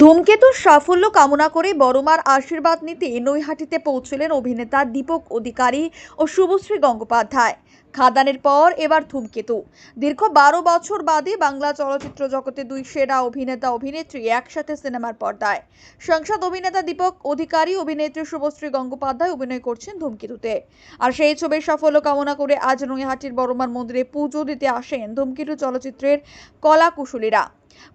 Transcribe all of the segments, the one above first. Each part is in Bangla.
ধূমকেতুর সাফল্য কামনা করে বড়মার আশীর্বাদ নিতে নৈহাটিতে পৌঁছলেন অভিনেতা দীপক অধিকারী ও শুভশ্রী গঙ্গোপাধ্যায়। খাদানের পর এবার ধূমকেতু। দীর্ঘ বারো বছর বাদে বাংলা চলচ্চিত্র জগতে দুই সেরা অভিনেতা অভিনেত্রী একসাথে সিনেমার পর্দায়। সংসদ অভিনেতা দীপক অধিকারী, অভিনেত্রী শুভশ্রী গঙ্গোপাধ্যায় অভিনয় করছেন ধূমকেতুতে। আর সেই ছবির সাফল্য কামনা করে আজ নৈহাটির বড়মার মন্দিরে পুজো দিতে আসেন ধূমকেতু চলচ্চিত্রের কলা কুশলীরা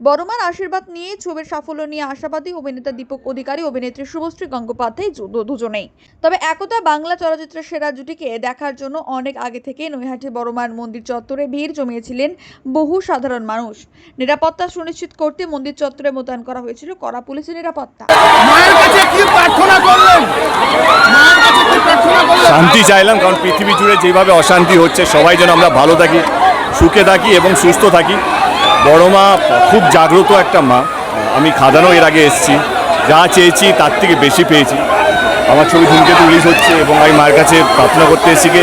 বড়মার আশীর্বাদ নিয়ে ছবির সাফল্য নিয়ে আশাবাদী অভিনেতা দীপক অধিকারী অভিনেত্রী শুভশ্রী গঙ্গোপাধ্যায় দুজনেই। তবে একতা বাংলা চলচ্চিত্রের সেরা জুটিকে দেখার জন্য অনেক আগে থেকে নৈহাটি বড়মার মন্দির চত্বরে ভিড় জমিয়েছিলেন বহু সাধারণ মানুষ। নিরাপত্তা সুনিশ্চিত করতে মন্দির চত্বরে মোতায়েন করা হয়েছিল কড়া পুলিশের নিরাপত্তা। মায়ের কাছে কি প্রার্থনা করলেন? মায়ের কাছে কি প্রার্থনা করলেন? শান্তি চাইলাম কারণ পৃথিবী জুড়ে যেভাবে অশান্তি হচ্ছে সবাই যেন আমরা ভালো থাকি সুখে থাকি এবং সুস্থ থাকি। বড় মা, খুব জাগ্রত একটা মা। আমি খাদানো এর আগে এসেছি। যা চেয়েছি, তার থেকে বেশি পেয়েছি। আমার ছবি ধূমকেতু রিলিজ হচ্ছে এবং আমি মায়ের কাছে প্রার্থনা করতে এসেছি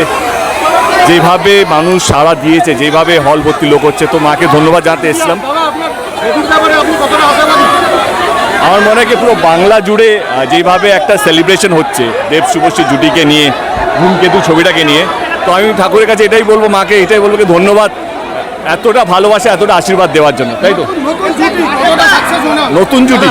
যেভাবে মানুষ সাড়া দিয়েছে, যেভাবে হল ভর্তি লোক হচ্ছে, তো মাকে ধন্যবাদ জানাতে এসেছিলাম। আমার মনে হয় পুরো বাংলা জুড়ে যেভাবে একটা সেলিব্রেশন হচ্ছে, দেব শুভশ্রী জুটিকে নিয়ে, ধূমকেতু ছবিটাকে নিয়ে, তো আমি ঠাকুরের কাছে এটাই বলব, মাকে এটাই বলব ধন্যবাদ। এতটা ভালোবাসা এতটা আশীর্বাদ দেওয়ার জন্য তাই তো? নতুন জুটি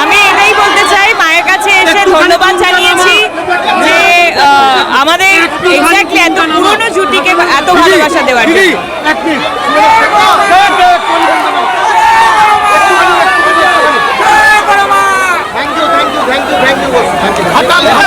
আমি এটাই বলতে চাই মায়ের কাছে এসে ধন্যবাদ জানিয়েছি যে আমাদের এক্স্যাক্টলি এত পুরনো জুটিকে এত ভালোবাসা দেওয়ার 갔다.